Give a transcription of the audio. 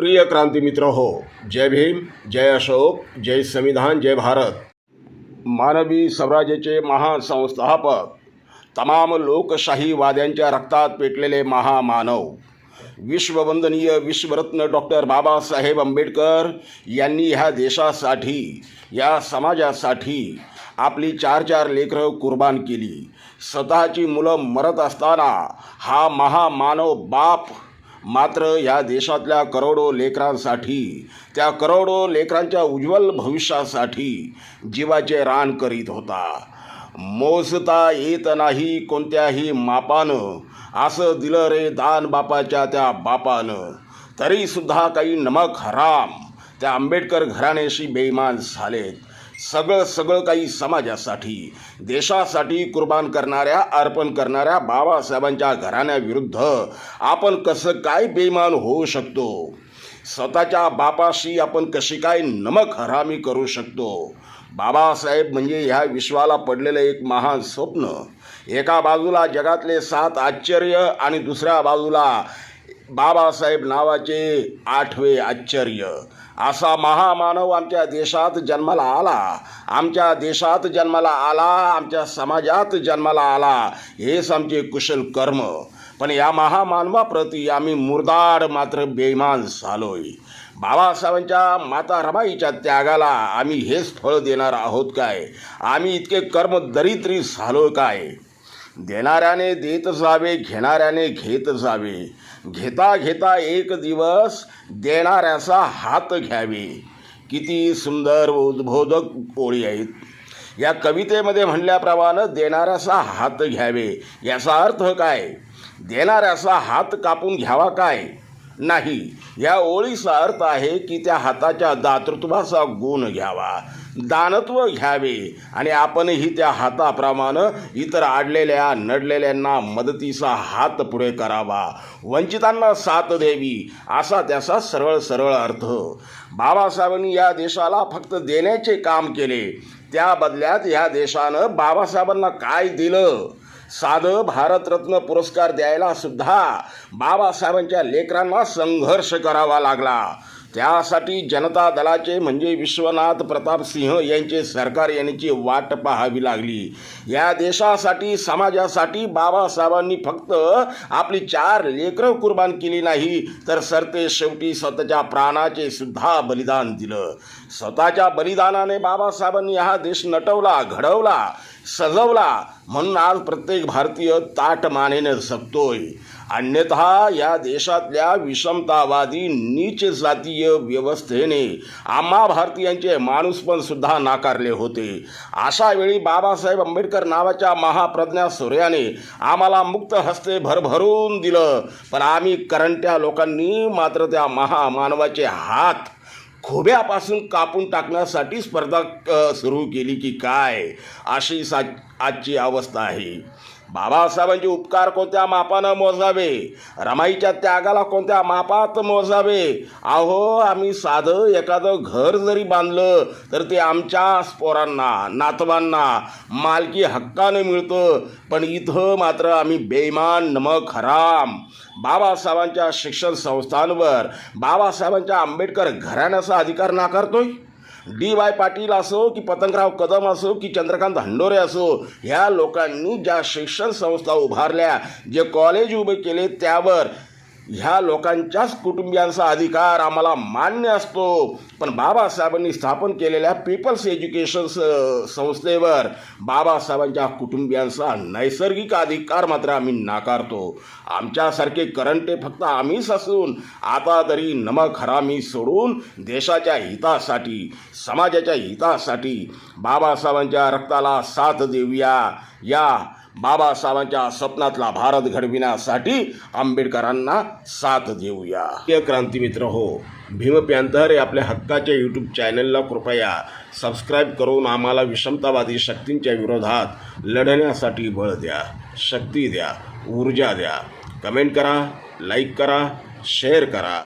प्रिय क्रांती मित्र हो जय भीम जय अशोक जय संविधान जय भारत. मानवी स्वराज्याचे महासंस्थापक तमाम लोकशाहीवाद्यांच्या रक्तात पेटलेले महामानव विश्ववंदनीय विश्वरत्न डॉक्टर बाबासाहेब आंबेडकर यांनी ह्या देशासाठी या समाजासाठी आपली चार चार लेकरं कुर्बान केली. स्वतःची मुलं मरत असताना हा महामानव बाप मात्र या देशातल्या करोडो लेकरांसाठी त्या करोडो लेकरांच्या उज्ज्वल भविष्यासाठी जीवाचे रान करीत होता. मोजता येत नाही कोणत्याही मापानं असं दिलं रे दान बापाच्या त्या बापानं. तरीसुद्धा काही नमक हराम त्या आंबेडकर घराण्याशी बेईमान झालेत. सगळं सगळं काही समाजासाठी देशासाठी कुर्बान करणाऱ्या अर्पण करणाऱ्या बाबासाहेबांच्या घराण्याविरुद्ध आपण कसं काय बेईमान होऊ शकतो? स्वतःच्या बापाशी आपण कशी काय नमक हरामी करू शकतो? बाबासाहेब म्हणजे ह्या विश्वाला पडलेलं एक महान स्वप्न. एका बाजूला जगातले सात आश्चर्य आणि दुसऱ्या बाजूला बाबासाहेब नावाचे आठवे आश्चर्य. असा महामानव आमच्या देशात जन्माला आला. आमच्या देशात जन्माला आला आमच्या समाजात जन्माला आला. हेच आमचे कुशल कर्म. पण या महामानवाप्रती आम्ही मुरदाड मात्र बेईमान झालोय. बाबासाहेबांच्या माता रमाईच्या त्यागाला आम्ही हेच फळ देणार आहोत काय? आम्ही इतके कर्म दरिद्री झालो काय? देणाऱ्याने देत जावे घेणाऱ्याने घेत जावे. घेता घेता एक दिवस देणाऱ्याचा हात घ्यावे. किती सुंदर व उद्बोधक ओळी आहेत. या कवितेमध्ये म्हणल्याप्रमाणे देणाऱ्याचा हात घ्यावे. याचा अर्थ काय? देणाऱ्याचा हात कापून घ्यावा काय? नाही. या ओळीचा अर्थ आहे की त्या हाताच्या दातृत्वाचा गुण घ्यावा दानत्व घ्यावे आणि आपणही त्या हाताप्रमाणे इतर आडलेल्या नडलेल्यांना मदतीचा हात पुढे करावा. वंचितांना साथ द्यावी असा त्याचा सरळ सरळ अर्थ. बाबासाहेबांनी या देशाला फक्त देण्याचे काम केले. त्या बदल्यात ह्या देशानं बाबासाहेबांना काय दिलं? साधं भारतरत्न पुरस्कार द्यायला सुद्धा बाबासाहेबांच्या लेकरांना संघर्ष करावा लागला. त्यासाठी जनता दलाचे म्हणजे विश्वनाथ प्रताप सिंह यांचे सरकार यांची वाट पाहावी लागली. या देशासाठी समाजासाठी बाबासाहेबांनी फक्त आपली चार लेकरं कुर्बान केली नाही तर सरते शेवटी स्वतःच्या प्राणाचे सुद्धा बलिदान दिलं. स्वतःच्या बलिदानाने बाबासाहेबांनी हा देश नटवला घडवला. सजवला. म्हणून आज प्रत्येक भारतीय ताट मानेने जगतोय अन्यथा या देशातल्या विषमतावादी नीच जातीय व्यवस्थेने आम्हा भारतीयांचे माणूसपण सुद्धा नाकारले होते. अशा वेळी बाबासाहेब आंबेडकर नावाच्या महाप्रज्ञा सूर्याने आम्हाला मुक्त हस्ते भरभरून दिलं. पण आम्ही करंट्या लोकांनी मात्र त्या महामानवाचे हात खोब्यापासून कापून टाकण्यासाठी स्पर्धा सुरू केली की काय? अशी सा आजची अवस्था आहे. बाबासाहेबांचे उपकार कोणत्या मापानं मोजावे? रमाईच्या त्यागाला कोणत्या मापात मोजावे? अहो आम्ही साधं एखादं घर जरी बांधलं तर ते आमच्या पोरांना नातवांना मालकी हक्कानं मिळतं. पण इथं मात्र आम्ही बेईमान नमक हराम. बाबासाहेबांच्या शिक्षण संस्थांवर बाबासाहेबांच्या आंबेडकर घराण्याचा अधिकार नाकारतोय? डी वाय पाटील असो की पतंगराव कदम असो की चंद्रकांत हंडोरे असो ह्या लोकांनी ज्या शिक्षण संस्था उभारल्या जे कॉलेज उभे केले त्यावर ह्या लोकांच्याच कुटुंबियांचा अधिकार आम्हाला मान्य असतो. पण बाबासाहेबांनी स्थापन केलेल्या पीपल्स एज्युकेशन संस्थेवर बाबासाहेबांच्या कुटुंबियांचा नैसर्गिक अधिकार मात्र आम्ही नाकारतो. आमच्यासारखे करंटे फक्त आम्हीच असून आता तरी नमक हरामी सोडून देशाच्या हितासाठी समाजाच्या हितासाठी बाबासाहेबांच्या रक्ताला साथ देऊया. या बाबासाहेबांच्या स्वप्नातला भारत घडविण्यासाठी आंबेडकरांना साथ देऊया. क्रांती मित्र हो भीम पॅन्थर हे आपल्या हक्काच्या यूट्यूब चॅनलला कृपया सबस्क्राईब करून आम्हाला विषमतावादी शक्तींच्या विरोधात लढण्यासाठी बळ द्या शक्ती द्या ऊर्जा द्या. कमेंट करा लाईक करा शेअर करा.